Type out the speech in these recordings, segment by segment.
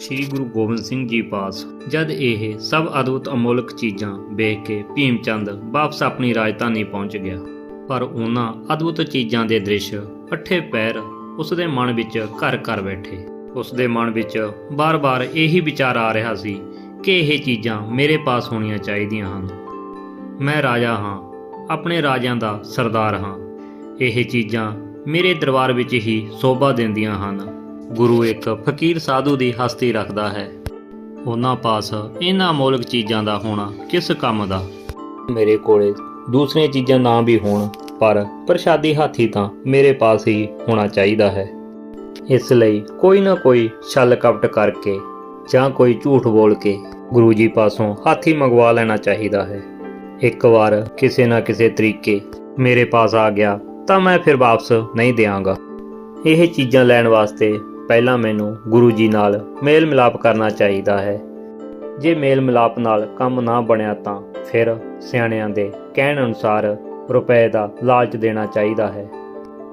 ਸ੍ਰੀ ਗੁਰੂ ਗੋਬਿੰਦ ਸਿੰਘ ਜੀ ਪਾਸ। ਜਦ ਇਹ ਸਭ ਅਦਭੁਤ ਅਮੋਲਕ ਚੀਜ਼ਾਂ ਵੇਖ ਕੇ ਭੀਮ ਚੰਦ ਵਾਪਸ ਆਪਣੀ ਰਾਜਧਾਨੀ ਪਹੁੰਚ ਗਿਆ। ਪਰ ਉਹਨਾਂ ਅਦਭੁਤ ਚੀਜ਼ਾਂ ਦੇ ਦ੍ਰਿਸ਼ ਅੱਠੇ ਪੈਰ ਉਸ ਦੇ ਮਨ ਵਿੱਚ ਘਰ ਘਰ ਬੈਠੇ। ਉਸ ਦੇ ਮਨ ਵਿੱਚ ਬਾਰ-ਬਾਰ ਇਹੀ ਵਿਚਾਰ ਆ ਰਿਹਾ ਸੀ ਕਿ ਇਹ ਚੀਜ਼ਾਂ ਮੇਰੇ ਪਾਸ ਹੋਣੀਆਂ ਚਾਹੀਦੀਆਂ ਹਨ। ਮੈਂ ਰਾਜਾ ਹਾਂ, ਆਪਣੇ ਰਾਜਿਆਂ ਦਾ ਸਰਦਾਰ ਹਾਂ। ਇਹ ਚੀਜ਼ਾਂ ਮੇਰੇ ਦਰਬਾਰ ਵਿੱਚ ਹੀ ਸੋਭਾ ਦਿੰਦੀਆਂ ਹਨ। ਗੁਰੂ ਇੱਕ ਫਕੀਰ ਸਾਧੂ ਦੀ ਹਸਤੀ ਰੱਖਦਾ ਹੈ। ਉਹਨਾਂ ਪਾਸ ਇਹਨਾਂ ਅਮੋਲਕ ਚੀਜ਼ਾਂ ਦਾ ਹੋਣਾ ਕਿਸ ਕੰਮ ਦਾ? ਮੇਰੇ ਕੋਲੇ ਦੂਸਰੀਆਂ ਚੀਜ਼ਾਂ ਨਾ ਵੀ ਹੋਣ, ਪਰ ਪ੍ਰਸ਼ਾਦੀ ਹਾਥੀ ਤਾਂ ਮੇਰੇ ਪਾਸ ਹੀ ਹੋਣਾ ਚਾਹੀਦਾ ਹੈ। ਇਸ ਲਈ ਕੋਈ ਨਾ ਕੋਈ ਛਲ ਕਪਟ ਕਰਕੇ ਜਾਂ ਕੋਈ ਝੂਠ ਬੋਲ ਕੇ ਗੁਰੂ ਜੀ ਪਾਸੋਂ ਹਾਥੀ ਮੰਗਵਾ ਲੈਣਾ ਚਾਹੀਦਾ ਹੈ। ਇੱਕ ਵਾਰ ਕਿਸੇ ਨਾ ਕਿਸੇ ਤਰੀਕੇ ਮੇਰੇ ਪਾਸ ਆ ਗਿਆ ਤਾਂ ਮੈਂ ਫਿਰ ਵਾਪਸ ਨਹੀਂ ਦਿਆਂਗਾ। ਇਹ ਚੀਜ਼ਾਂ ਲੈਣ ਵਾਸਤੇ ਪਹਿਲਾਂ ਮੈਨੂੰ ਗੁਰੂ ਜੀ ਨਾਲ ਮੇਲ ਮਿਲਾਪ ਕਰਨਾ ਚਾਹੀਦਾ ਹੈ। ਜੇ ਮੇਲ ਮਿਲਾਪ ਨਾਲ ਕੰਮ ਨਾ ਬਣਿਆ ਤਾਂ ਫਿਰ ਸਿਆਣਿਆਂ ਦੇ ਕਹਿਣ ਅਨੁਸਾਰ ਰੁਪਏ ਦਾ ਲਾਲਚ ਦੇਣਾ ਚਾਹੀਦਾ ਹੈ।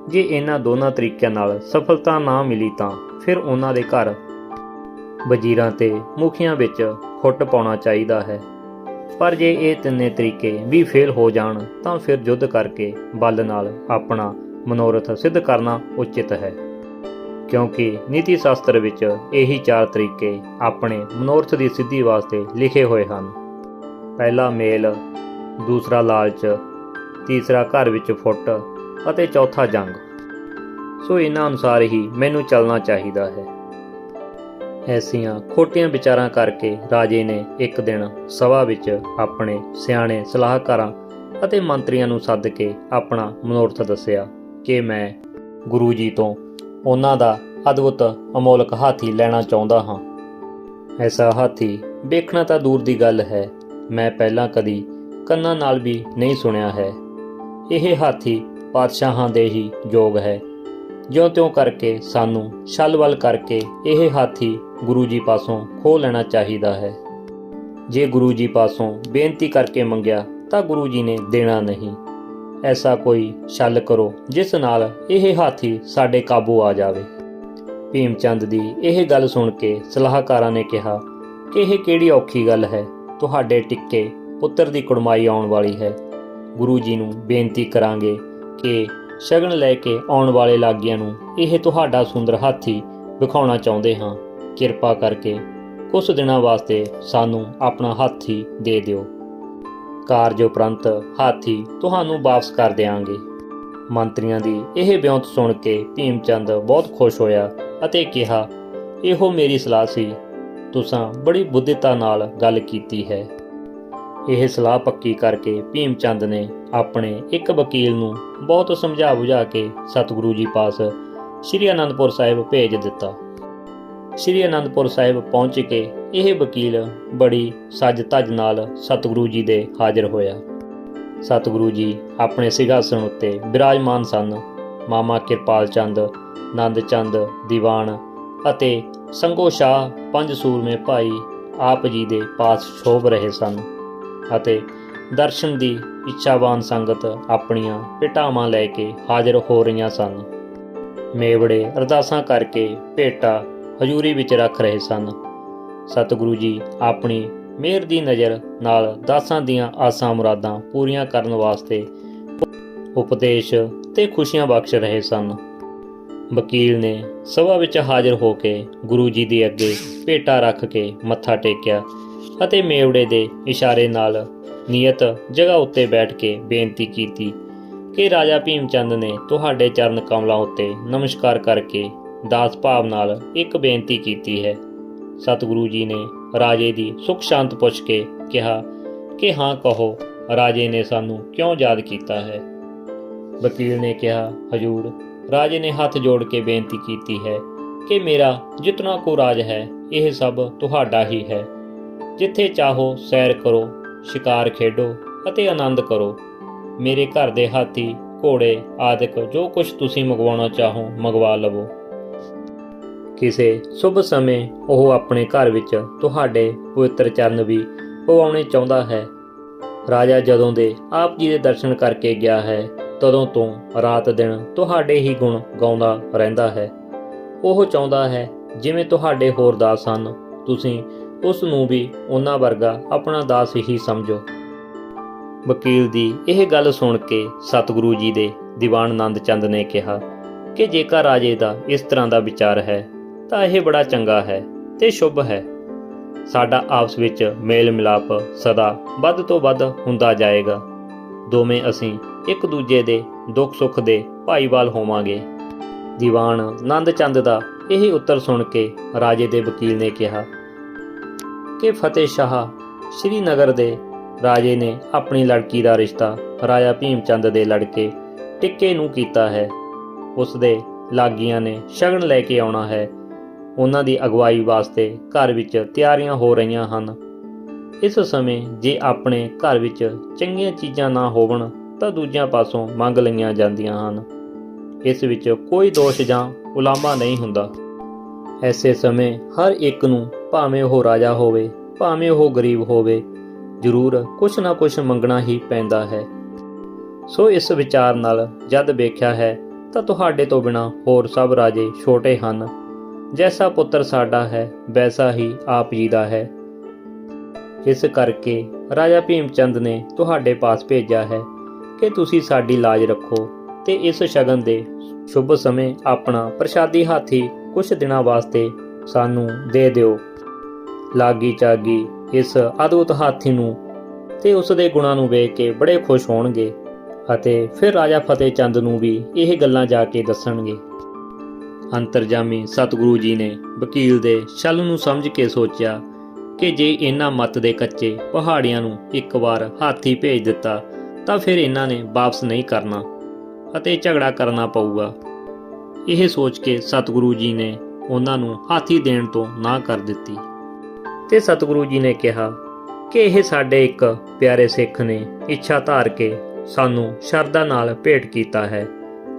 ਜੇ ਇਹਨਾਂ ਦੋਨਾਂ ਤਰੀਕਿਆਂ ਨਾਲ ਸਫਲਤਾ ਨਾ ਮਿਲੀ ਤਾਂ ਫਿਰ ਉਹਨਾਂ ਦੇ ਘਰ ਵਜ਼ੀਰਾਂ ਤੇ ਮੁਖੀਆਂ ਵਿੱਚ ਫੁੱਟ ਪਾਉਣਾ ਚਾਹੀਦਾ ਹੈ। ਪਰ ਜੇ ਇਹ ਤਿੰਨੇ ਤਰੀਕੇ ਵੀ ਫੇਲ ਹੋ ਜਾਣ ਤਾਂ ਫਿਰ ਯੁੱਧ ਕਰਕੇ ਬਲ ਨਾਲ ਆਪਣਾ ਮਨੋਰਥ ਸਿੱਧ ਕਰਨਾ ਉਚਿਤ ਹੈ। ਕਿਉਂਕਿ ਨੀਤੀ ਸ਼ਾਸਤਰ ਵਿੱਚ ਇਹੀ ਚਾਰ ਤਰੀਕੇ ਆਪਣੇ ਮਨੋਰਥ ਦੀ ਸਿੱਧੀ ਵਾਸਤੇ ਲਿਖੇ ਹੋਏ ਹਨ। ਪਹਿਲਾ ਮੇਲ, ਦੂਸਰਾ ਲਾਲਚ, ਤੀਸਰਾ ਘਰ ਵਿੱਚ ਫੁੱਟ ਅਤੇ ਚੌਥਾ ਜੰਗ। ਸੋ ਇਹਨਾਂ ਅਨੁਸਾਰ ਹੀ ਮੈਨੂੰ ਚੱਲਣਾ ਚਾਹੀਦਾ ਹੈ। ਐਸੀਆਂ ਖੋਟੀਆਂ ਵਿਚਾਰਾਂ ਕਰਕੇ ਰਾਜੇ ਨੇ ਇੱਕ ਦਿਨ ਸਭਾ ਵਿੱਚ ਆਪਣੇ ਸਿਆਣੇ ਸਲਾਹਕਾਰਾਂ ਅਤੇ ਮੰਤਰੀਆਂ ਨੂੰ ਸੱਦ ਕੇ ਆਪਣਾ ਮਨੋਰਥ ਦੱਸਿਆ ਕਿ ਮੈਂ ਗੁਰੂ ਜੀ ਤੋਂ ਉਹਨਾਂ ਦਾ ਅਦਭੁਤ ਅਮੋਲਕ ਹਾਥੀ ਲੈਣਾ ਚਾਹੁੰਦਾ ਹਾਂ। ਐਸਾ ਹਾਥੀ ਵੇਖਣਾ ਤਾਂ ਦੂਰ ਦੀ ਗੱਲ ਹੈ, ਮੈਂ ਪਹਿਲਾਂ ਕਦੀ ਕੰਨਾਂ ਨਾਲ ਵੀ ਨਹੀਂ ਸੁਣਿਆ ਹੈ। ਇਹ ਹਾਥੀ ਪਾਤਸ਼ਾਹਾਂ ਦੇ ਹੀ ਯੋਗ ਹੈ। ਜਿਉਂ-ਤਿਉਂ ਕਰਕੇ ਸਾਨੂੰ ਛਲ-ਵੱਲ ਕਰਕੇ ਇਹ ਹਾਥੀ ਗੁਰੂ ਜੀ ਪਾਸੋਂ ਖੋ ਲੈਣਾ ਚਾਹੀਦਾ ਹੈ। ਜੇ ਗੁਰੂ ਜੀ ਪਾਸੋਂ ਬੇਨਤੀ ਕਰਕੇ ਮੰਗਿਆ ਤਾਂ ਗੁਰੂ ਜੀ ਨੇ ਦੇਣਾ ਨਹੀਂ। ਐਸਾ ਕੋਈ ਛਲ ਕਰੋ, ਜਿਸ ਨਾਲ ਇਹ ਹਾਥੀ ਸਾਡੇ ਕਾਬੂ ਆ ਜਾਵੇ। ਭੀਮ ਚੰਦ ਦੀ ਇਹ ਗੱਲ ਸੁਣ ਕੇ ਸਲਾਹਕਾਰਾਂ ਨੇ ਕਿਹਾ ਕਿ ਇਹ ਕਿਹੜੀ ਔਖੀ ਗੱਲ ਹੈ? ਤੁਹਾਡੇ ਟਿੱਕੇ ਪੁੱਤਰ ਦੀ ਕੁੜਮਾਈ ਆਉਣ ਵਾਲੀ ਹੈ। ਗੁਰੂ ਜੀ ਨੂੰ ਬੇਨਤੀ ਕਰਾਂਗੇ ਕਿ ਸ਼ਗਨ ਲੈ ਕੇ ਆਉਣ ਵਾਲੇ ਲਾਗੀਆਂ ਨੂੰ ਇਹ ਤੁਹਾਡਾ ਸੁੰਦਰ ਹਾਥੀ ਵਿਖਾਉਣਾ ਚਾਹੁੰਦੇ ਹਾਂ। ਕਿਰਪਾ ਕਰਕੇ ਕੁਝ ਦਿਨਾਂ ਵਾਸਤੇ ਸਾਨੂੰ ਆਪਣਾ ਹਾਥੀ ਦੇ ਦਿਓ। ਕਾਰਜ ਉਪਰੰਤ ਹਾਥੀ ਤੁਹਾਨੂੰ ਵਾਪਸ ਕਰ ਦੇਵਾਂਗੇ ਮੰਤਰੀਆਂ ਦੀ ਇਹ ਬਿਉਂਤ ਸੁਣ ਕੇ ਭੀਮ ਚੰਦ ਬਹੁਤ ਖੁਸ਼ ਹੋਇਆ ਅਤੇ ਕਿਹਾ, ਇਹੋ ਮੇਰੀ ਸਲਾਹ ਸੀ। ਤੁਸੀਂ ਬੜੀ ਬੁੱਧਿਤਾ ਨਾਲ ਗੱਲ ਕੀਤੀ ਹੈ। ਇਹ ਸਲਾਹ ਪੱਕੀ ਕਰਕੇ ਭੀਮ ਚੰਦ ਨੇ ਆਪਣੇ ਇੱਕ ਵਕੀਲ ਨੂੰ ਬਹੁਤ ਸਮਝਾ ਬੁਝਾ ਕੇ ਸਤਿਗੁਰੂ ਜੀ ਪਾਸ ਸ੍ਰੀ ਅਨੰਦਪੁਰ ਸਾਹਿਬ ਭੇਜ ਦਿੱਤਾ। ਸ੍ਰੀ ਅਨੰਦਪੁਰ ਸਾਹਿਬ ਪਹੁੰਚ ਕੇ ਇਹ ਵਕੀਲ ਬੜੀ ਸੱਜ ਧੱਜ ਨਾਲ ਸਤਿਗੁਰੂ ਜੀ ਦੇ ਹਾਜ਼ਰ ਹੋਇਆ। ਸਤਿਗੁਰੂ ਜੀ ਆਪਣੇ ਸਿੰਘਾਸਣ ਉੱਤੇ ਬਿਰਾਜਮਾਨ ਸਨ। ਮਾਮਾ ਕਿਰਪਾਲ ਚੰਦ, ਨੰਦ ਚੰਦ, ਦੀਵਾਨ ਅਤੇ ਸੰਗੋ ਸ਼ਾਹ ਪੰਜ ਸੂਰਮੇ ਭਾਈ ਆਪ ਜੀ ਦੇ ਪਾਸ ਸ਼ੋਭ ਰਹੇ ਸਨ ਅਤੇ ਦਰਸ਼ਨ ਦੀ ਇੱਛਾਵਾਨ ਸੰਗਤ ਆਪਣੀਆਂ ਭੇਟਾਵਾਂ ਲੈ ਕੇ ਹਾਜ਼ਰ ਹੋ ਰਹੀਆਂ ਸਨ। ਮੇਵੜੇ ਅਰਦਾਸਾਂ ਕਰਕੇ ਭੇਟਾ ਹਜ਼ੂਰੀ ਵਿੱਚ ਰੱਖ ਰਹੇ ਸਨ। ਸਤਿਗੁਰੂ ਜੀ ਆਪਣੀ ਮਿਹਰ ਦੀ ਨਜ਼ਰ ਨਾਲ ਦਾਸਾਂ ਦੀਆਂ ਆਸਾਂ ਮੁਰਾਦਾਂ ਪੂਰੀਆਂ ਕਰਨ ਵਾਸਤੇ ਉਪਦੇਸ਼ ਤੇ ਖੁਸ਼ੀਆਂ ਬਖਸ਼ ਰਹੇ ਸਨ। ਵਕੀਲ ਨੇ ਸਭਾ ਵਿੱਚ ਹਾਜ਼ਰ ਹੋ ਕੇ ਗੁਰੂ ਜੀ ਦੇ ਅੱਗੇ ਭੇਟਾ ਰੱਖ ਕੇ ਮੱਥਾ ਟੇਕਿਆ ਅਤੇ ਮੇਵੜੇ ਦੇ ਇਸ਼ਾਰੇ ਨਾਲ ਨਿਯਤ ਜਗ੍ਹਾ ਉੱਤੇ ਬੈਠ ਕੇ ਬੇਨਤੀ ਕੀਤੀ ਕਿ ਰਾਜਾ ਭੀਮ ਚੰਦ ਨੇ ਤੁਹਾਡੇ ਚਰਨ ਕਮਲਾਂ ਉੱਤੇ ਨਮਸਕਾਰ ਕਰਕੇ ਦਾਸ ਭਾਵ ਨਾਲ ਇੱਕ ਬੇਨਤੀ ਕੀਤੀ ਹੈ। ਸਤਿਗੁਰੂ ਜੀ ਨੇ ਰਾਜੇ ਦੀ ਸੁਖ ਸ਼ਾਂਤ ਪੁੱਛ ਕੇ ਕਿਹਾ, ਕਿ ਹਾਂ ਕਹੋ, ਰਾਜੇ ਨੇ ਸਾਨੂੰ ਕਿਉਂ ਯਾਦ ਕੀਤਾ ਹੈ? ਵਕੀਲ ਨੇ ਕਿਹਾ, ਹਜੂਰ, ਰਾਜੇ ਨੇ ਹੱਥ ਜੋੜ ਕੇ ਬੇਨਤੀ ਕੀਤੀ ਹੈ ਕਿ ਮੇਰਾ ਜਿਤਨਾ ਕੋ ਰਾਜ ਹੈ, ਇਹ ਸਭ ਤੁਹਾਡਾ ਹੀ ਹੈ। ਜਿੱਥੇ ਚਾਹੋ ਸੈਰ ਕਰੋ, ਸ਼ਿਕਾਰ ਖੇਡੋ ਅਤੇ ਆਨੰਦ ਕਰੋ। ਮੇਰੇ ਘਰ ਦੇ ਹਾਥੀ, ਘੋੜੇ ਆਦਿਕ ਜੋ ਕੁਝ ਤੁਸੀਂ ਮੰਗਵਾਉਣਾ ਚਾਹੋ, ਮੰਗਵਾ ਲਵੋ। ਕਿਸੇ ਸ਼ੁਭ ਸਮੇਂ ਉਹ ਆਪਣੇ ਘਰ ਵਿੱਚ ਤੁਹਾਡੇ ਪਵਿੱਤਰ ਚਰਨ ਵੀ ਪਵਾਉਣੇ ਚਾਹੁੰਦਾ ਹੈ। ਰਾਜਾ ਜਦੋਂ ਦੇ ਆਪ ਜੀ ਦੇ ਦਰਸ਼ਨ ਕਰਕੇ ਗਿਆ ਹੈ, ਤਦੋਂ ਤੋਂ ਰਾਤ ਦਿਨ ਤੁਹਾਡੇ ਹੀ ਗੁਣ ਗਾਉਂਦਾ ਰਹਿੰਦਾ ਹੈ। ਉਹ ਚਾਹੁੰਦਾ ਹੈ, ਜਿਵੇਂ ਤੁਹਾਡੇ ਹੋਰ ਦਾਸ ਹਨ, ਤੁਸੀਂ ਉਸ ਨੂੰ ਵੀ ਉਹਨਾਂ ਵਰਗਾ ਆਪਣਾ ਦਾਸ ਹੀ ਸਮਝੋ। ਵਕੀਲ ਦੀ ਇਹ ਗੱਲ ਸੁਣ ਕੇ ਸਤਿਗੁਰੂ ਜੀ ਦੇ ਦੀਵਾਨ ਆਨੰਦ ਚੰਦ ਨੇ ਕਿਹਾ ਕਿ ਜੇਕਰ ਰਾਜੇ ਦਾ ਇਸ ਤਰ੍ਹਾਂ ਦਾ ਵਿਚਾਰ ਹੈ ਤਾਂ ਇਹ ਬੜਾ ਚੰਗਾ ਹੈ ਤੇ ਸ਼ੁਭ ਹੈ। ਸਾਡਾ ਆਪਸ ਵਿੱਚ ਮੇਲ ਮਿਲਾਪ ਸਦਾ ਵੱਧ ਤੋਂ ਵੱਧ ਹੁੰਦਾ ਜਾਏਗਾ। ਦੋਵੇਂ ਅਸੀਂ ਇੱਕ ਦੂਜੇ ਦੇ ਦੁੱਖ ਸੁੱਖ ਦੇ ਭਾਈਵਾਲ ਹੋਵਾਂਗੇ। ਦੀਵਾਨ ਨੰਦ ਚੰਦ ਦਾ ਇਹ ਉੱਤਰ ਸੁਣ ਕੇ ਰਾਜੇ ਦੇ ਵਕੀਲ ਨੇ ਕਿਹਾ, ਕਿ ਫਤਿਹ ਸ਼ਾਹ ਸ਼੍ਰੀਨਗਰ ਦੇ ਰਾਜੇ ਨੇ ਆਪਣੀ ਲੜਕੀ ਦਾ ਰਿਸ਼ਤਾ ਰਾਜਾ ਭੀਮ ਚੰਦ ਦੇ ਲੜਕੇ ਟਿੱਕੇ ਨੂੰ ਕੀਤਾ ਹੈ। ਉਸ ਦੇ ਲਾਗੀਆਂ ਨੇ ਸ਼ਗਨ ਲੈ ਕੇ ਆਉਣਾ ਹੈ। ਉਹਨਾਂ ਦੀ ਅਗਵਾਈ ਵਾਸਤੇ ਘਰ ਵਿੱਚ ਤਿਆਰੀਆਂ ਹੋ ਰਹੀਆਂ ਹਨ। ਇਸ ਸਮੇਂ ਜੇ ਆਪਣੇ ਘਰ ਵਿੱਚ ਚੰਗੀਆਂ ਚੀਜ਼ਾਂ ਨਾ ਹੋਵਣ, ਤਾਂ ਦੂਜਿਆਂ ਪਾਸੋਂ ਮੰਗ ਲਈਆਂ ਜਾਂਦੀਆਂ ਹਨ। ਇਸ ਵਿੱਚ ਕੋਈ ਦੋਸ਼ ਜਾਂ ਉਲਾਮਾ ਨਹੀਂ ਹੁੰਦਾ। ਐਸੇ ਸਮੇਂ ਹਰ ਇੱਕ ਨੂੰ ਭਾਵੇਂ ਉਹ ਰਾਜਾ ਹੋਵੇ, ਭਾਵੇਂ ਉਹ ਗਰੀਬ ਹੋਵੇ, ਜ਼ਰੂਰ ਕੁਛ ਨਾ ਕੁਛ ਮੰਗਣਾ ਹੀ ਪੈਂਦਾ ਹੈ। ਸੋ ਇਸ ਵਿਚਾਰ ਨਾਲ ਜਦ ਵੇਖਿਆ ਹੈ, ਤਾਂ ਤੁਹਾਡੇ ਤੋਂ ਬਿਨਾ ਹੋਰ ਸਭ ਰਾਜੇ ਛੋਟੇ ਹਨ। ਜੈਸਾ ਪੁੱਤਰ ਸਾਡਾ ਹੈ, ਵੈਸਾ ਹੀ ਆਪ ਜੀ ਦਾ ਹੈ। ਇਸ ਕਰਕੇ ਰਾਜਾ ਭੀਮ ਚੰਦ ਨੇ ਤੁਹਾਡੇ ਪਾਸ ਭੇਜਿਆ ਹੈ ਕਿ ਤੁਸੀਂ ਸਾਡੀ ਲਾਜ ਰੱਖੋ ਤੇ ਇਸ ਸ਼ਗਨ ਦੇ ਸ਼ੁਭ ਸਮੇਂ ਆਪਣਾ ਪ੍ਰਸ਼ਾਦੀ ਹਾਥੀ ਕੁਝ ਦਿਨਾਂ ਵਾਸਤੇ ਸਾਨੂੰ ਦੇ ਦਿਓ। ਲਾਗੀ ਚਾਗੀ ਇਸ ਅਦਭੁਤ ਹਾਥੀ ਨੂੰ ਤੇ ਉਸ ਦੇ ਗੁਣਾਂ ਨੂੰ ਵੇਖ ਕੇ ਬੜੇ ਖੁਸ਼ ਹੋਣਗੇ ਅਤੇ ਫਿਰ ਰਾਜਾ ਫਤਿਹ ਚੰਦ ਨੂੰ ਵੀ ਇਹ ਗੱਲਾਂ ਜਾ ਕੇ ਦੱਸਣਗੇ। ਅੰਤਰਜਾਮੀ ਸਤਿਗੁਰੂ ਜੀ ਨੇ ਵਕੀਲ ਦੇ ਛਲ ਨੂੰ ਸਮਝ ਕੇ ਸੋਚਿਆ ਕਿ ਜੇ ਇਹਨਾਂ ਮੱਤ ਦੇ ਕੱਚੇ ਪਹਾੜੀਆਂ ਨੂੰ ਇੱਕ ਵਾਰ ਹਾਥੀ ਭੇਜ ਦਿੱਤਾ, ਤਾਂ ਫਿਰ ਇਹਨਾਂ ਨੇ ਵਾਪਸ ਨਹੀਂ ਕਰਨਾ ਅਤੇ ਝਗੜਾ ਕਰਨਾ ਪਊਗਾ। ਇਹ ਸੋਚ ਕੇ ਸਤਿਗੁਰੂ ਜੀ ਨੇ ਉਹਨਾਂ ਨੂੰ ਹਾਥੀ ਦੇਣ ਤੋਂ ਨਾ ਕਰ ਦਿੱਤੀ ਤੇ ਸਤਿਗੁਰੂ ਜੀ ਨੇ ਕਿਹਾ ਕਿ ਇਹ ਸਾਡੇ ਇੱਕ ਪਿਆਰੇ ਸਿੱਖ ਨੇ ਇੱਛਾ ਧਾਰ ਕੇ ਸਾਨੂੰ ਸ਼ਰਧਾ ਨਾਲ ਭੇਟ ਕੀਤਾ ਹੈ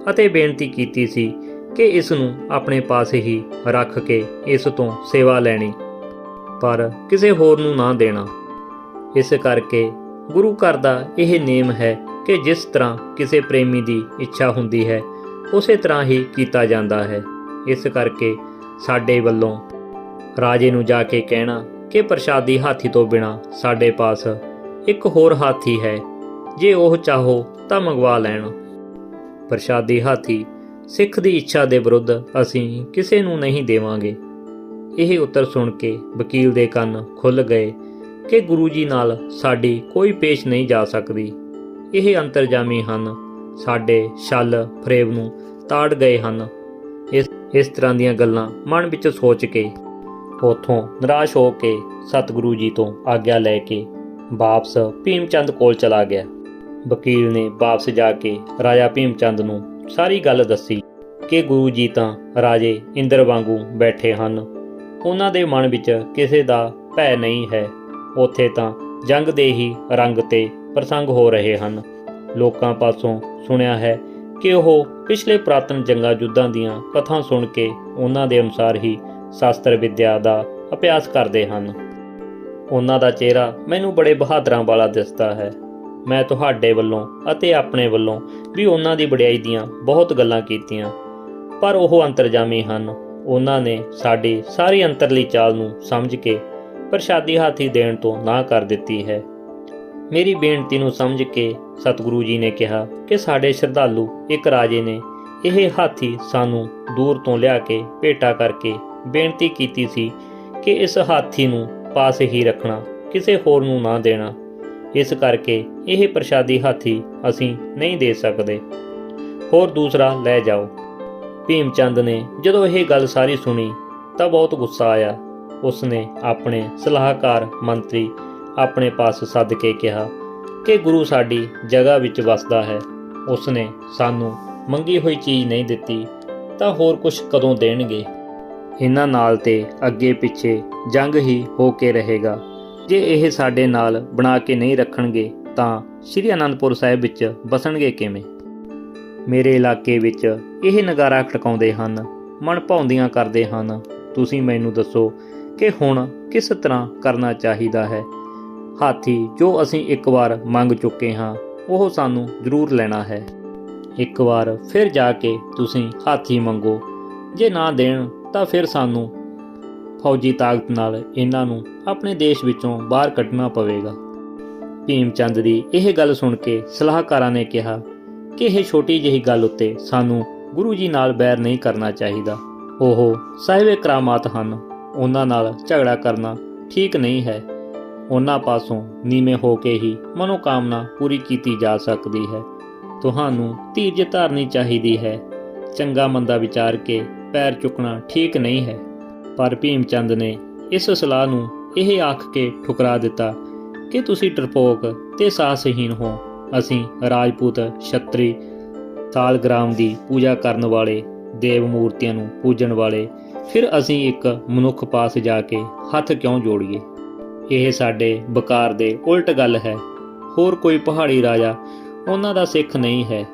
ਅਤੇ ਬੇਨਤੀ ਕੀਤੀ ਸੀ ਕਿ ਇਸ ਨੂੰ ਆਪਣੇ ਪਾਸ ਹੀ ਰੱਖ ਕੇ ਇਸ ਤੋਂ ਸੇਵਾ ਲੈਣੀ, ਪਰ ਕਿਸੇ ਹੋਰ ਨੂੰ ਨਾ ਦੇਣਾ। ਇਸ ਕਰਕੇ ਗੁਰੂ ਘਰ ਦਾ ਇਹ ਨੇਮ ਹੈ ਕਿ ਜਿਸ ਤਰ੍ਹਾਂ ਕਿਸੇ ਪ੍ਰੇਮੀ ਦੀ ਇੱਛਾ ਹੁੰਦੀ ਹੈ, ਉਸੇ ਤਰ੍ਹਾਂ ਹੀ ਕੀਤਾ ਜਾਂਦਾ ਹੈ। ਇਸ ਕਰਕੇ ਸਾਡੇ ਵੱਲੋਂ ਰਾਜੇ ਨੂੰ ਜਾ ਕੇ ਕਹਿਣਾ ਕਿ ਪ੍ਰਸ਼ਾਦੀ ਹਾਥੀ ਤੋਂ ਬਿਨਾ ਸਾਡੇ ਪਾਸ ਇੱਕ ਹੋਰ ਹਾਥੀ ਹੈ। ਜੇ ਉਹ ਚਾਹੋ ਤਾਂ ਮੰਗਵਾ ਲੈਣ। ਪ੍ਰਸ਼ਾਦੀ ਹਾਥੀ ਸਿੱਖ ਦੀ ਇੱਛਾ ਦੇ ਵਿਰੁੱਧ ਅਸੀਂ ਕਿਸੇ ਨੂੰ ਨਹੀਂ ਦੇਵਾਂਗੇ। ਇਹ ਉੱਤਰ ਸੁਣ ਕੇ ਵਕੀਲ ਦੇ ਕੰਨ ਖੁੱਲ ਗਏ ਕਿ ਗੁਰੂ ਜੀ ਨਾਲ ਸਾਡੀ ਕੋਈ ਪੇਸ਼ ਨਹੀਂ ਜਾ ਸਕਦੀ। ਇਹ ਅੰਤਰਜਾਮੀ ਹਨ, ਸਾਡੇ ਛਲ ਫਰੇਬ ਨੂੰ ਤਾੜ ਗਏ ਹਨ। ਇਸ ਇਸ ਤਰ੍ਹਾਂ ਦੀਆਂ ਗੱਲਾਂ ਮਨ ਵਿੱਚ ਸੋਚ ਕੇ, ਉਥੋਂ ਨਿਰਾਸ਼ ਹੋ ਕੇ ਸਤਿਗੁਰੂ ਜੀ ਤੋਂ ਆਗਿਆ ਲੈ ਕੇ ਵਾਪਸ ਭੀਮ ਚੰਦ ਕੋਲ ਚਲਾ ਗਿਆ। ਵਕੀਲ ਨੇ ਵਾਪਸ ਜਾ ਕੇ ਰਾਜਾ ਭੀਮ ਚੰਦ ਨੂੰ ਸਾਰੀ ਗੱਲ ਦੱਸੀ ਕਿ ਗੁਰੂ ਜੀ ਤਾਂ ਰਾਜੇ ਇੰਦਰ ਵਾਂਗੂ ਬੈਠੇ ਹਨ। ਉਹਨਾਂ ਦੇ ਮਨ ਵਿੱਚ ਕਿਸੇ ਦਾ ਭੈ ਨਹੀਂ ਹੈ। ਉੱਥੇ ਤਾਂ ਜੰਗ ਦੇ ਹੀ ਰੰਗ ਤੇ ਪ੍ਰਸੰਗ ਹੋ ਰਹੇ ਹਨ। ਲੋਕਾਂ ਪਾਸੋਂ ਸੁਣਿਆ ਹੈ ਕਿ ਉਹ ਪਿਛਲੇ ਪ੍ਰਾਤਨ ਜੰਗਾਂ ਯੁੱਧਾਂ ਦੀਆਂ ਕਥਾ ਸੁਣ ਕੇ ਉਹਨਾਂ ਦੇ ਅਨੁਸਾਰ ਹੀ ਸ਼ਾਸਤਰ ਵਿਦਿਆ ਦਾ ਅਭਿਆਸ ਕਰਦੇ ਹਨ। ਉਹਨਾਂ ਦਾ ਚਿਹਰਾ ਮੈਨੂੰ ਬੜੇ ਬਹਾਦਰਾਂ ਵਾਲਾ ਦਿਸਦਾ ਹੈ। ਮੈਂ ਤੁਹਾਡੇ ਵੱਲੋਂ ਅਤੇ ਆਪਣੇ ਵੱਲੋਂ ਵੀ ਉਹਨਾਂ ਦੀ ਵਡਿਆਈ ਦੀਆਂ ਬਹੁਤ ਗੱਲਾਂ ਕੀਤੀਆਂ। ਪਰ ਉਹ ਅੰਤਰਜਾਮੀ ਹਨ। ਉਹਨਾਂ ਨੇ ਸਾਡੀ ਸਾਰੀ ਅੰਤਰਲੀ ਚਾਲ ਨੂੰ ਸਮਝ ਕੇ ਪ੍ਰਸ਼ਾਦੀ ਹਾਥੀ ਦੇਣ ਤੋਂ ਨਾ ਕਰ ਦਿੱਤੀ ਹੈ। ਮੇਰੀ ਬੇਨਤੀ ਨੂੰ ਸਮਝ ਕੇ ਸਤਿਗੁਰੂ ਜੀ ਨੇ ਕਿਹਾ ਕਿ ਸਾਡੇ ਸ਼ਰਧਾਲੂ ਇੱਕ ਰਾਜੇ ਨੇ ਇਹ ਹਾਥੀ ਸਾਨੂੰ ਦੂਰ ਤੋਂ ਲਿਆ ਕੇ ਭੇਟਾ ਕਰਕੇ ਬੇਨਤੀ ਕੀਤੀ ਸੀ ਕਿ ਇਸ ਹਾਥੀ ਨੂੰ ਪਾਸ ਹੀ ਰੱਖਣਾ, ਕਿਸੇ ਹੋਰ ਨੂੰ ਨਾ ਦੇਣਾ। ਇਸ ਕਰਕੇ ਇਹ ਪ੍ਰਸ਼ਾਦੀ ਹਾਥੀ ਅਸੀਂ ਨਹੀਂ ਦੇ ਸਕਦੇ। ਹੋਰ ਦੂਸਰਾ, ਲੈ ਜਾਓ। ਭੀਮ ਚੰਦ ਨੇ ਜਦੋਂ ਇਹ ਗੱਲ ਸਾਰੀ ਸੁਣੀ, ਤਾਂ ਬਹੁਤ ਗੁੱਸਾ ਆਇਆ। ਉਸਨੇ ਆਪਣੇ ਸਲਾਹਕਾਰ ਮੰਤਰੀ ਆਪਣੇ ਪਾਸ ਸੱਦ ਕੇ ਕਿਹਾ ਕਿ ਗੁਰੂ ਸਾਡੀ ਜਗ੍ਹਾ ਵਿੱਚ ਵਸਦਾ ਹੈ। ਉਸ ਨੇ ਸਾਨੂੰ ਮੰਗੀ ਹੋਈ ਚੀਜ਼ ਨਹੀਂ ਦਿੱਤੀ, ਤਾਂ ਹੋਰ ਕੁਝ ਕਦੋਂ ਦੇਣਗੇ? ਇਹਨਾਂ ਨਾਲ ਤੇ ਅੱਗੇ ਪਿੱਛੇ ਜੰਗ ਹੀ ਹੋ ਕੇ ਰਹੇਗਾ। ਜੇ ਇਹ ਸਾਡੇ ਨਾਲ ਬਣਾ ਕੇ ਨਹੀਂ ਰੱਖਣਗੇ, ਤਾਂ ਸ਼੍ਰੀ ਅਨੰਦਪੁਰ ਸਾਹਿਬ ਵਿੱਚ ਬਸਣਗੇ ਕਿਵੇਂ? ਮੇਰੇ ਇਲਾਕੇ ਵਿੱਚ ਇਹ ਨਗਾਰਾ ਖੜਕਾਉਂਦੇ ਹਨ, ਮਨ ਭਾਉਂਦੀਆਂ ਕਰਦੇ ਹਨ। ਤੁਸੀਂ ਮੈਨੂੰ ਦੱਸੋ ਕਿ ਹੁਣ ਕਿਸ ਤਰ੍ਹਾਂ ਕਰਨਾ ਚਾਹੀਦਾ ਹੈ? ਹਾਥੀ ਜੋ ਅਸੀਂ ਇੱਕ ਵਾਰ ਮੰਗ ਚੁੱਕੇ ਹਾਂ, ਉਹ ਸਾਨੂੰ ਜ਼ਰੂਰ ਲੈਣਾ ਹੈ। ਇੱਕ ਵਾਰ ਫਿਰ ਜਾ ਕੇ ਤੁਸੀਂ ਹਾਥੀ ਮੰਗੋ। ਜੇ ਨਾ ਦੇਣ, ਤਾਂ ਫਿਰ ਸਾਨੂੰ ਫੌਜੀ ਤਾਕਤ ਨਾਲ ਇਹਨਾਂ ਨੂੰ ਆਪਣੇ ਦੇਸ਼ ਵਿੱਚੋਂ ਬਾਹਰ ਕੱਢਣਾ ਪਵੇਗਾ। ਭੀਮ ਚੰਦ ਦੀ ਇਹ ਗੱਲ ਸੁਣ ਕੇ ਸਲਾਹਕਾਰਾਂ ਨੇ ਕਿਹਾ ਕਿ ਇਹ ਛੋਟੀ ਜਿਹੀ ਗੱਲ ਉੱਤੇ ਸਾਨੂੰ ਗੁਰੂ ਜੀ ਨਾਲ ਬੈਰ ਨਹੀਂ ਕਰਨਾ ਚਾਹੀਦਾ। ਉਹ ਸਾਹਿਬੇ ਕਰਾਮਾਤ ਹਨ। ਉਹਨਾਂ ਨਾਲ ਝਗੜਾ ਕਰਨਾ ਠੀਕ ਨਹੀਂ ਹੈ। ਉਹਨਾਂ ਪਾਸੋਂ ਨੀਵੇਂ ਹੋ ਕੇ ਹੀ ਮਨੋਕਾਮਨਾ ਪੂਰੀ ਕੀਤੀ ਜਾ ਸਕਦੀ ਹੈ। ਤੁਹਾਨੂੰ ਧੀਰਜ ਧਾਰਨੀ ਚਾਹੀਦੀ ਹੈ। ਚੰਗਾ ਮੰਦਾ ਵਿਚਾਰ ਕੇ ਪੈਰ ਚੁੱਕਣਾ ਠੀਕ ਨਹੀਂ ਹੈ। ਪਰ ਭੀਮ ਚੰਦ ਨੇ ਇਸ ਸਲਾਹ ਨੂੰ ਇਹ ਆਖ ਕੇ ਠੁਕਰਾ ਦਿੱਤਾ ਕਿ ਤੁਸੀਂ ਟਰਪੋਕ ਤੇ ਸਾਹਸਹੀਨ ਹੋ। ਅਸੀਂ ਰਾਜਪੂਤ ਛਤਰੀ ਸਾਲਗ੍ਰਾਮ ਦੀ ਪੂਜਾ ਕਰਨ ਵਾਲੇ ਦੇਵ ਮੂਰਤੀਆਂ ਨੂੰ ਪੂਜਣ ਵਾਲੇ, ਫਿਰ ਅਸੀਂ ਇੱਕ ਮਨੁੱਖ ਪਾਸ ਜਾ ਕੇ ਹੱਥ ਕਿਉਂ ਜੋੜੀਏ? ਇਹ ਸਾਡੇ ਬਕਾਰ ਦੇ ਉਲਟ ਗੱਲ ਹੈ। ਹੋਰ ਕੋਈ ਪਹਾੜੀ ਰਾਜਾ ਉਹਨਾਂ ਦਾ ਸਿੱਖ ਨਹੀਂ ਹੈ।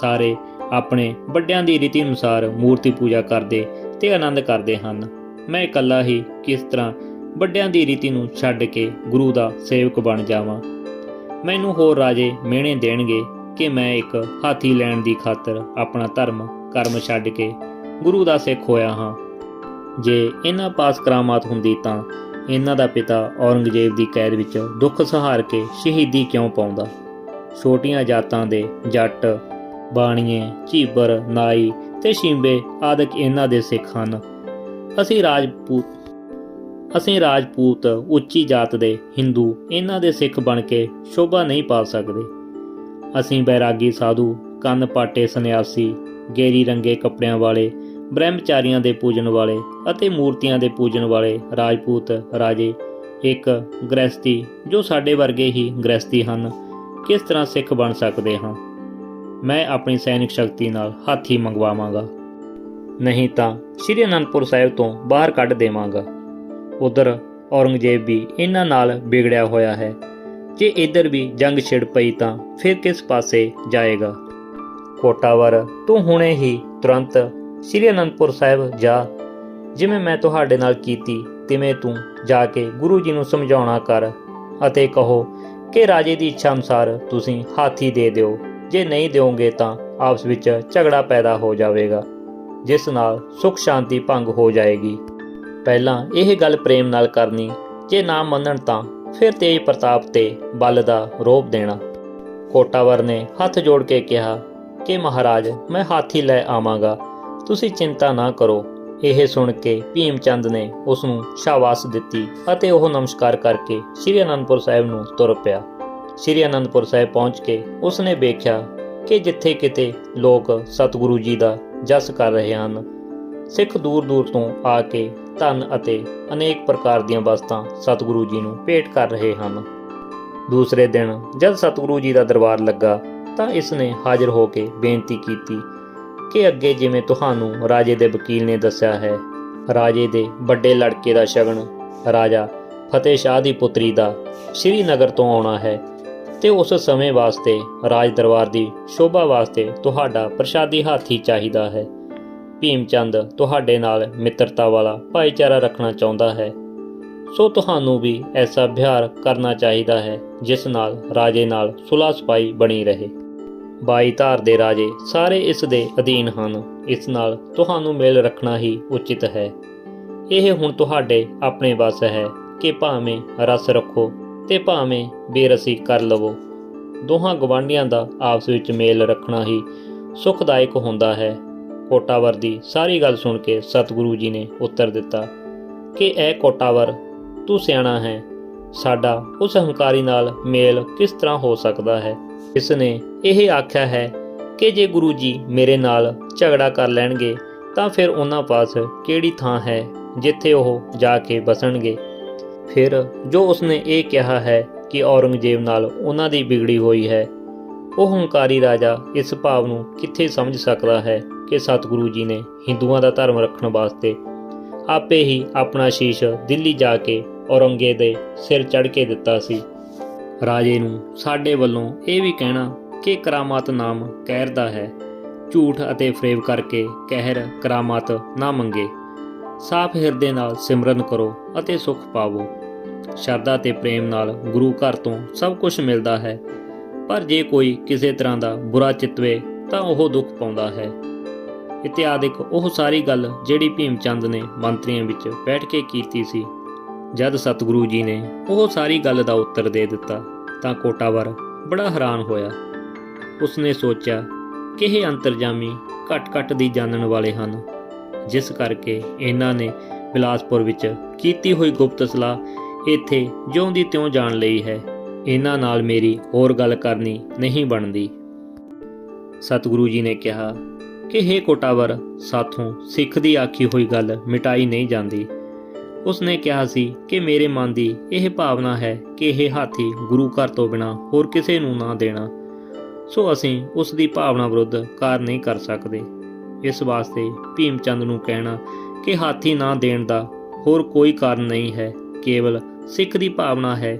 ਸਾਰੇ ਆਪਣੇ ਵੱਡਿਆਂ ਦੀ ਰੀਤੀ ਅਨੁਸਾਰ ਮੂਰਤੀ ਪੂਜਾ ਕਰਦੇ ਤੇ ਆਨੰਦ ਕਰਦੇ ਹਨ। ਮੈਂ ਇਕੱਲਾ ਹੀ ਕਿਸ ਤਰ੍ਹਾਂ ਵੱਡਿਆਂ ਦੀ ਰੀਤੀ ਨੂੰ ਛੱਡ ਕੇ ਗੁਰੂ ਦਾ ਸੇਵਕ ਬਣ ਜਾਵਾਂ? ਮੈਨੂੰ ਹੋਰ ਰਾਜੇ ਮਿਹਣੇ ਦੇਣਗੇ ਕਿ ਮੈਂ ਇੱਕ ਹਾਥੀ ਲੈਣ ਦੀ ਖਾਤਰ ਆਪਣਾ ਧਰਮ, ਕਰਮ ਛੱਡ ਕੇ ਗੁਰੂ ਦਾ ਸਿੱਖ ਹੋਇਆ ਹਾਂ। ਜੇ ਇਹਨਾਂ ਪਾਸ ਕਰਾਮਾਤ ਹੁੰਦੀ ਤਾਂ ਇਹਨਾਂ ਦਾ ਪਿਤਾ ਔਰੰਗਜ਼ੇਬ ਦੀ ਕੈਦ ਵਿੱਚ ਦੁੱਖ ਸਹਾਰ ਕੇ ਸ਼ਹੀਦੀ ਕਿਉਂ ਪਾਉਂਦਾ? ਛੋਟੀਆਂ ਜਾਤਾਂ ਦੇ ਜੱਟ, ਬਾਣੀਏ, ਝੀਬਰ, ਨਾਈ ਤੇ ਸ਼ਿੰਬੇ ਆਦਿਕ ਇਹਨਾਂ ਦੇ ਸਿੱਖ ਹਨ। ਅਸੀਂ ਰਾਜਪੂਤ ਅਸੀਂ ਰਾਜਪੂਤ ਉੱਚੀ ਜਾਤ ਦੇ ਹਿੰਦੂ, ਇਹਨਾਂ ਦੇ ਸਿੱਖ ਬਣ ਕੇ ਸ਼ੋਭਾ ਨਹੀਂ ਪਾ ਸਕਦੇ। ਅਸੀਂ ਬੈਰਾਗੀ ਸਾਧੂ, ਕੰਨ ਪਾਟੇ ਸੰਨਿਆਸੀ, ਗੇਰੀ ਰੰਗੇ ਕੱਪੜਿਆਂ ਵਾਲੇ, ਬ੍ਰਹਮਚਾਰੀਆਂ ਦੇ ਪੂਜਨ ਵਾਲੇ ਅਤੇ ਮੂਰਤੀਆਂ ਦੇ ਪੂਜਨ ਵਾਲੇ ਰਾਜਪੂਤ ਰਾਜੇ, ਇੱਕ ਗ੍ਰਸਤੀ ਜੋ ਸਾਡੇ ਵਰਗੇ ਹੀ ਗ੍ਰਸਤੀ ਹਨ, ਕਿਸ ਤਰ੍ਹਾਂ ਸਿੱਖ ਬਣ ਸਕਦੇ ਹਾਂ? ਮੈਂ ਆਪਣੀ ਸੈਨਿਕ ਸ਼ਕਤੀ ਨਾਲ ਹਾਥੀ ਮੰਗਵਾਵਾਂਗਾ। ਨਹੀਂ ਤਾਂ ਸ਼੍ਰੀ ਅਨੰਦਪੁਰ ਸਾਹਿਬ ਤੋਂ ਬਾਹਰ ਕੱਢ ਦੇਵਾਂਗਾ। ਉਧਰ ਔਰੰਗਜ਼ੇਬ ਵੀ ਇਹਨਾਂ ਨਾਲ ਵਿਗੜਿਆ ਹੋਇਆ ਹੈ। ਜੇ ਇੱਧਰ ਵੀ ਜੰਗ ਛਿੜ ਪਈ ਤਾਂ ਫਿਰ ਕਿਸ ਪਾਸੇ ਜਾਏਗਾ? ਕੋਟਾਵਰ, ਤੂੰ ਹੁਣੇ ਹੀ ਤੁਰੰਤ ਸ਼੍ਰੀ ਅਨੰਦਪੁਰ ਸਾਹਿਬ ਜਾ। ਜਿਵੇਂ ਮੈਂ ਤੁਹਾਡੇ ਨਾਲ ਕੀਤੀ, ਤਿਵੇਂ ਤੂੰ ਜਾ ਕੇ ਗੁਰੂ ਜੀ ਨੂੰ ਸਮਝਾਉਣਾ ਕਰ ਅਤੇ ਕਹੋ ਕਿ ਰਾਜੇ ਦੀ ਇੱਛਾ ਅਨੁਸਾਰ ਤੁਸੀਂ ਹਾਥੀ ਦੇ ਦਿਓ। ਜੇ ਨਹੀਂ ਦਿਓਗੇ ਤਾਂ ਆਪਸ ਵਿੱਚ ਝਗੜਾ ਪੈਦਾ ਹੋ ਜਾਵੇਗਾ। ਜਿਸ ਨਾਲ ਸੁਖ ਸ਼ਾਂਤੀ ਭੰਗ ਹੋ ਜਾਏਗੀ। ਪਹਿਲਾਂ ਇਹ ਗੱਲ ਪ੍ਰੇਮ ਨਾਲ ਕਰਨੀ, ਜੇ ਨਾ ਮੰਨਣ ਤਾਂ ਫਿਰ ਤੇਜ ਪ੍ਰਤਾਪ ਤੇ ਬਲ ਦਾ ਰੋਪ ਦੇਣਾ। ਕੋਟਾਵਰ ਨੇ ਹੱਥ ਜੋੜ ਕੇ ਕਿਹਾ, ਕਿ ਮਹਾਰਾਜ, ਮੈਂ ਹਾਥੀ ਲੈ ਆਵਾਂਗਾ। ਤੁਸੀਂ ਚਿੰਤਾ ਨਾ ਕਰੋ। ਇਹ ਸੁਣ ਕੇ ਭੀਮ ਚੰਦ ਨੇ ਉਸ ਨੂੰ ਸ਼ਾਬਾਸ਼ ਦਿੱਤੀ ਅਤੇ ਉਹ ਨਮਸਕਾਰ ਕਰਕੇ ਸ੍ਰੀ ਅਨੰਦਪੁਰ ਸਾਹਿਬ ਨੂੰ ਤੁਰ ਪਿਆ। ਸ੍ਰੀ ਅਨੰਦਪੁਰ ਸਾਹਿਬ ਪਹੁੰਚ ਕੇ ਉਸ ਨੇ ਵੇਖਿਆ ਕਿ ਜਿੱਥੇ ਕਿਤੇ ਲੋਕ ਸਤਿਗੁਰੂ ਜੀ ਦਾ ਜਸ ਕਰ ਰਹੇ ਹਨ। ਸਿੱਖ ਦੂਰ ਦੂਰ ਤੋਂ ਆ ਕੇ ਧਨ ਅਤੇ ਅਨੇਕ ਪ੍ਰਕਾਰ ਦੀਆਂ ਵਸਤਾਂ ਸਤਿਗੁਰੂ ਜੀ ਨੂੰ ਭੇਟ ਕਰ ਰਹੇ ਹਨ। ਦੂਸਰੇ ਦਿਨ ਜਦ ਸਤਿਗੁਰੂ ਜੀ ਦਾ ਦਰਬਾਰ ਲੱਗਾ ਤਾਂ ਇਸ ਨੇ ਹਾਜ਼ਰ ਹੋ ਕੇ ਬੇਨਤੀ ਕੀਤੀ ਕਿ ਅੱਗੇ ਜਿਵੇਂ ਤੁਹਾਨੂੰ ਰਾਜੇ ਦੇ ਵਕੀਲ ਨੇ ਦੱਸਿਆ ਹੈ, ਰਾਜੇ ਦੇ ਵੱਡੇ ਲੜਕੇ ਦਾ ਸ਼ਗਨ, ਰਾਜਾ ਫਤਿਹ ਸ਼ਾਹ ਦੀ ਪੁੱਤਰੀ ਦਾ ਸ਼੍ਰੀਨਗਰ ਤੋਂ ਆਉਣਾ ਹੈ ਤੇ ਉਸ ਸਮੇਂ ਵਾਸਤੇ, ਰਾਜ ਦਰਬਾਰ ਦੀ ਸ਼ੋਭਾ ਵਾਸਤੇ ਤੁਹਾਡਾ ਪ੍ਰਸ਼ਾਦੀ ਹਾਥੀ ਚਾਹੀਦਾ ਹੈ। ਭੀਮ ਚੰਦ ਤੁਹਾਡੇ ਨਾਲ ਮਿੱਤਰਤਾ ਵਾਲਾ ਭਾਈਚਾਰਾ ਰੱਖਣਾ ਚਾਹੁੰਦਾ ਹੈ। ਸੋ ਤੁਹਾਨੂੰ ਵੀ ਐਸਾ ਵਿਹਾਰ ਕਰਨਾ ਚਾਹੀਦਾ ਹੈ, ਜਿਸ ਨਾਲ ਰਾਜੇ ਨਾਲ ਸੁਲਾਹ ਸਪਾਈ ਬਣੀ ਰਹੇ। ਬਾਈ ਧਾਰ ਦੇ ਰਾਜੇ ਸਾਰੇ ਇਸ ਦੇ ਅਧੀਨ ਹਨ, ਇਸ ਨਾਲ ਤੁਹਾਨੂੰ ਮੇਲ ਰੱਖਣਾ ਹੀ ਉਚਿਤ ਹੈ। ਇਹ ਹੁਣ ਤੁਹਾਡੇ ਆਪਣੇ ਵੱਸ ਹੈ ਕਿ ਭਾਵੇਂ ਰਸ ਰੱਖੋ ਤੇ ਭਾਵੇਂ ਬੇਰਸੀ ਕਰ ਲਵੋ। ਦੋਹਾਂ ਗਵਾਂਢੀਆਂ ਦਾ ਆਪਸ ਵਿੱਚ ਮੇਲ ਰੱਖਣਾ ਹੀ ਸੁਖਦਾਇਕ ਹੁੰਦਾ ਹੈ। ਕੋਟਾਵਰ ਦੀ ਸਾਰੀ ਗੱਲ ਸੁਣ ਕੇ ਸਤਿਗੁਰੂ ਜੀ ਨੇ ਉੱਤਰ ਦਿੱਤਾ ਕਿ ਇਹ ਕੋਟਾਵਰ, ਤੂੰ ਸਿਆਣਾ ਹੈ। ਸਾਡਾ ਉਸ ਹੰਕਾਰੀ ਨਾਲ ਮੇਲ ਕਿਸ ਤਰ੍ਹਾਂ ਹੋ ਸਕਦਾ ਹੈ? ਇਸ ਨੇ ਇਹ ਆਖਿਆ ਹੈ ਕਿ ਜੇ ਗੁਰੂ ਜੀ ਮੇਰੇ ਨਾਲ ਝਗੜਾ ਕਰ ਲੈਣਗੇ, ਤਾਂ ਫਿਰ ਉਹਨਾਂ ਪਾਸ ਕਿਹੜੀ ਥਾਂ ਹੈ ਜਿੱਥੇ ਉਹ ਜਾ ਕੇ ਬਸਣਗੇ? ਫਿਰ ਜੋ ਉਸਨੇ ਇਹ ਕਿਹਾ ਹੈ ਕਿ ਔਰੰਗਜ਼ੇਬ ਨਾਲ ਉਹਨਾਂ ਦੀ ਵਿਗੜੀ ਹੋਈ ਹੈ, ਉਹ ਹੰਕਾਰੀ ਰਾਜਾ ਇਸ ਭਾਵ ਨੂੰ ਕਿੱਥੇ ਸਮਝ ਸਕਦਾ ਹੈ ਕਿ ਸਤਿਗੁਰੂ ਜੀ ਨੇ ਹਿੰਦੂਆਂ ਦਾ ਧਰਮ ਰੱਖਣ ਵਾਸਤੇ ਆਪੇ ਹੀ ਆਪਣਾ ਸ਼ੀਸ਼ ਦਿੱਲੀ ਜਾ ਕੇ ਔਰੰਗੇ ਦੇ ਸਿਰ ਚੜ੍ਹ ਕੇ ਦਿੱਤਾ ਸੀ। ਰਾਜੇ ਨੂੰ ਸਾਡੇ ਵੱਲੋਂ ਇਹ ਵੀ ਕਹਿਣਾ ਕਿ ਕਰਾਮਾਤ ਨਾਮ ਕਹਿਰ ਦਾ ਹੈ, ਝੂਠ ਅਤੇ ਫਰੇਬ ਕਰਕੇ ਕਹਿਰ ਕਰਾਮਾਤ ਨਾ ਮੰਗੇ। ਸਾਫ਼ ਹਿਰਦੇ ਨਾਲ ਸਿਮਰਨ ਕਰੋ ਅਤੇ ਸੁਖ ਪਾਵੋ। ਸ਼ਰਧਾ ਤੇ ਪ੍ਰੇਮ ਨਾਲ ਗੁਰੂ ਘਰ ਤੋਂ ਸਭ ਕੁਝ ਮਿਲਦਾ ਹੈ। ਪਰ ਜੇ ਕੋਈ ਕਿਸੇ ਤਰ੍ਹਾਂ ਦਾ ਬੁਰਾ ਚਿਤਵੇ, ਤਾਂ ਉਹ ਦੁੱਖ ਪਾਉਂਦਾ ਹੈ। ਇਤਿਆਦਿਕ ਉਹ ਸਾਰੀ ਗੱਲ ਜਿਹੜੀ ਭੀਮ ਚੰਦ ਨੇ ਮੰਤਰੀਆਂ ਵਿੱਚ ਬੈਠ ਕੇ ਕੀਤੀ ਸੀ। ਜਦ ਸਤਿਗੁਰੂ ਜੀ ਨੇ ਉਹ ਸਾਰੀ ਗੱਲ ਦਾ ਉੱਤਰ ਦੇ ਦਿੱਤਾ, ਤਾਂ ਕੋਟਾਵਰ ਬੜਾ ਹੈਰਾਨ ਹੋਇਆ। ਉਸਨੇ ਸੋਚਿਆ ਕਿ ਇਹ ਅੰਤਰਜਾਮੀ ਘਟ-ਘਟ ਦੀ ਜਾਣਨ ਵਾਲੇ ਹਨ। ਜਿਸ ਕਰਕੇ ਇਹਨਾਂ ਨੇ ਬਿਲਾਸਪੁਰ ਵਿੱਚ ਕੀਤੀ ਹੋਈ ਗੁਪਤ ਸਲਾਹ ਇੱਥੇ ਜਿਉਂ ਦੀ ਤਿਉਂ ਜਾਣ ਲਈ ਹੈ। ਇਹਨਾਂ ਨਾਲ ਮੇਰੀ ਹੋਰ ਗੱਲ ਕਰਨੀ ਨਹੀਂ ਬਣਦੀ। ਸਤਿਗੁਰੂ ਜੀ ਨੇ ਕਿਹਾ, ਕਿ हे ਕੋਟਾਵਰ, ਸਾਥੋਂ ਸਿੱਖ ਦੀ ਆਖੀ ਹੋਈ ਗੱਲ ਮਿਟਾਈ ਨਹੀਂ ਜਾਂਦੀ। ਉਸਨੇ ਕਿਹਾ ਸੀ ਕਿ ਮੇਰੇ ਮਨ ਦੀ ਇਹ ਭਾਵਨਾ ਹੈ ਕਿ ਇਹ ਹਾਥੀ ਗੁਰੂ ਘਰ ਤੋਂ ਬਿਨਾ ਹੋਰ ਕਿਸੇ ਨੂੰ ਨਾ ਦੇਣਾ। ਸੋ ਅਸੀਂ ਉਸ ਦੀ ਭਾਵਨਾ ਵਿਰੁੱਧ ਕਾਰ ਨਹੀਂ ਕਰ ਸਕਦੇ। ਇਸ ਵਾਸਤੇ ਭੀਮ ਚੰਦ ਨੂੰ ਕਹਿਣਾ ਕਿ ਹਾਥੀ ਨਾ ਦੇਣ ਦਾ ਹੋਰ ਕੋਈ ਕਾਰਨ ਨਹੀਂ ਹੈ, ਕੇਵਲ ਸਿੱਖ ਦੀ ਭਾਵਨਾ ਹੈ।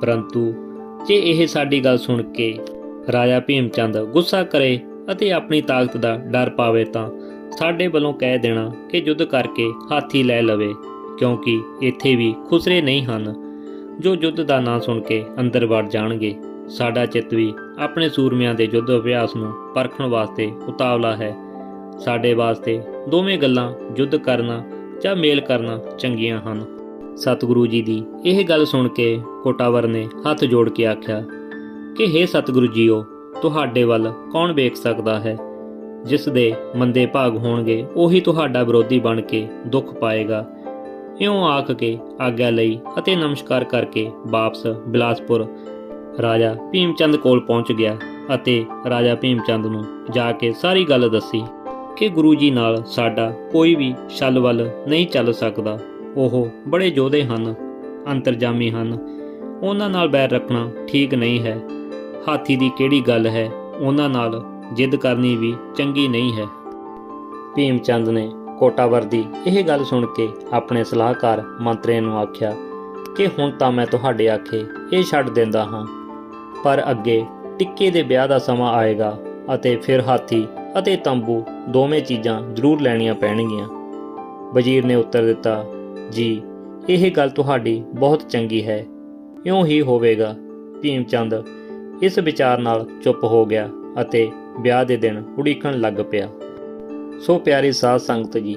ਪਰੰਤੂ ਜੇ ਇਹ ਸਾਡੀ ਗੱਲ ਸੁਣ ਕੇ ਰਾਜਾ ਭੀਮ ਚੰਦ ਗੁੱਸਾ ਕਰੇ ਅਤੇ ਆਪਣੀ ਤਾਕਤ ਦਾ ਡਰ ਪਾਵੇ ਤਾਂ ਸਾਡੇ ਵੱਲੋਂ ਕਹਿ ਦੇਣਾ ਕਿ ਯੁੱਧ ਕਰਕੇ ਹਾਥੀ ਲੈ ਲਵੇ, ਕਿਉਂਕਿ ਇੱਥੇ ਵੀ ਖੁਸਰੇ ਨਹੀਂ ਹਨ। ਜੋ ਯੁੱਧ ਦਾ ਨਾਂ ਸੁਣ ਕੇ ਅੰਦਰ ਵੜ ਜਾਣਗੇ, ਸਾਡਾ ਚਿੱਤ ਵੀ ਆਪਣੇ ਸੂਰਮਿਆਂ ਦੇ ਯੁੱਧ ਅਭਿਆਸ ਨੂੰ ਪਰਖਣ ਵਾਸਤੇ ਉਤਾਵਲਾ ਹੈ। ਸਾਡੇ ਵਾਸਤੇ ਦੋਵੇਂ ਗੱਲਾਂ ਯੁੱਧ ਕਰਨਾ ਜਾਂ ਮੇਲ ਕਰਨਾ ਚੰਗੀਆਂ ਹਨ। ਸਤਿਗੁਰੂ ਜੀ ਦੀ ਇਹ ਗੱਲ ਸੁਣ ਕੇ ਕੋਟਾਵਰ ਨੇ ਹੱਥ ਜੋੜ ਕੇ ਆਖਿਆ, ਕਿ हे ਸਤਿਗੁਰੂ ਜੀਓ, ਤੁਹਾਡੇ ਵੱਲ ਕੌਣ ਵੇਖ ਸਕਦਾ ਹੈ? ਜਿਸ ਦੇ ਮੰਦੇ ਭਾਗ ਹੋਣਗੇ, ਉਹੀ ਤੁਹਾਡਾ ਵਿਰੋਧੀ ਬਣ ਕੇ ਦੁੱਖ ਪਾਏਗਾ। ਇਉਂ ਆਖ ਕੇ ਆਗਿਆ ਲਈ ਅਤੇ ਨਮਸਕਾਰ ਕਰਕੇ ਵਾਪਸ ਬਿਲਾਸਪੁਰ ਰਾਜਾ ਭੀਮਚੰਦ ਕੋਲ ਪਹੁੰਚ ਗਿਆ ਅਤੇ ਰਾਜਾ ਭੀਮਚੰਦ ਨੂੰ ਜਾ ਕੇ ਸਾਰੀ ਗੱਲ ਦੱਸੀ। ਕਿ ਗੁਰੂ ਜੀ ਨਾਲ ਸਾਡਾ ਕੋਈ ਵੀ ਛਲ ਵੱਲ ਨਹੀਂ ਚੱਲ ਸਕਦਾ। ਉਹ ਬੜੇ ਯੋਧੇ ਹਨ, ਅੰਤਰਜਾਮੀ ਹਨ। ਉਹਨਾਂ ਨਾਲ ਬੈਰ ਰੱਖਣਾ ਠੀਕ ਨਹੀਂ ਹੈ। ਹਾਥੀ ਦੀ ਕਿਹੜੀ ਗੱਲ ਹੈ? ਉਹਨਾਂ ਨਾਲ ਜਿੱਦ ਕਰਨੀ ਵੀ ਚੰਗੀ ਨਹੀਂ ਹੈ। ਭੀਮ ਚੰਦ ਨੇ ਕੋਟਾਵਰ ਦੀ ਇਹ ਗੱਲ ਸੁਣ ਕੇ ਆਪਣੇ ਸਲਾਹਕਾਰ ਮੰਤਰੀਆਂ ਨੂੰ ਆਖਿਆ ਕਿ ਹੁਣ ਤਾਂ ਮੈਂ ਤੁਹਾਡੇ ਆਖੇ ਇਹ ਛੱਡ ਦਿੰਦਾ ਹਾਂ। ਪਰ ਅੱਗੇ ਟਿੱਕੇ ਦੇ ਵਿਆਹ ਦਾ ਸਮਾਂ ਆਏਗਾ ਅਤੇ ਫਿਰ ਹਾਥੀ ਅਤੇ ਤੰਬੂ ਦੋਵੇਂ ਚੀਜ਼ਾਂ ਜ਼ਰੂਰ ਲੈਣੀਆਂ ਪੈਣਗੀਆਂ। ਵਜ਼ੀਰ ਨੇ ਉੱਤਰ ਦਿੱਤਾ, ਜੀ, ਇਹ ਗੱਲ ਤੁਹਾਡੀ ਬਹੁਤ ਚੰਗੀ ਹੈ। ਇਉਂ ਹੀ ਹੋਵੇਗਾ। ਭੀਮ ਚੰਦ ਇਸ ਵਿਚਾਰ ਨਾਲ ਚੁੱਪ ਹੋ ਗਿਆ ਅਤੇ ਵਿਆਹ ਦੇ ਦਿਨ ਉਡੀਕਣ ਲੱਗ ਪਿਆ। ਸੋ ਪਿਆਰੀ ਸਾਧ ਸੰਗਤ ਜੀ,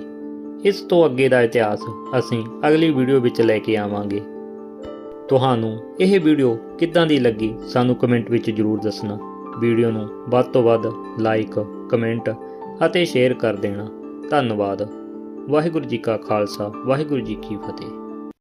ਇਸ ਤੋਂ ਅੱਗੇ ਦਾ ਇਤਿਹਾਸ ਅਸੀਂ ਅਗਲੀ ਵੀਡੀਓ ਵਿੱਚ ਲੈ ਕੇ ਆਵਾਂਗੇ। ਤੁਹਾਨੂੰ ਇਹ ਵੀਡੀਓ ਕਿੱਦਾਂ ਦੀ ਲੱਗੀ ਸਾਨੂੰ ਕਮੈਂਟ ਵਿੱਚ ਜਰੂਰ ਦੱਸਣਾ। ਵੀਡੀਓ ਨੂੰ ਵੱਧ ਤੋਂ ਵੱਧ ਲਾਈਕ ਕਮੈਂਟ ਅਤੇ ਸ਼ੇਅਰ ਕਰ ਦੇਣਾ। ਧੰਨਵਾਦ। ਵਾਹਿਗੁਰੂ ਜੀ ਕਾ ਖਾਲਸਾ ਵਾਹਿਗੁਰੂ ਜੀ ਕੀ ਫਤਿਹ।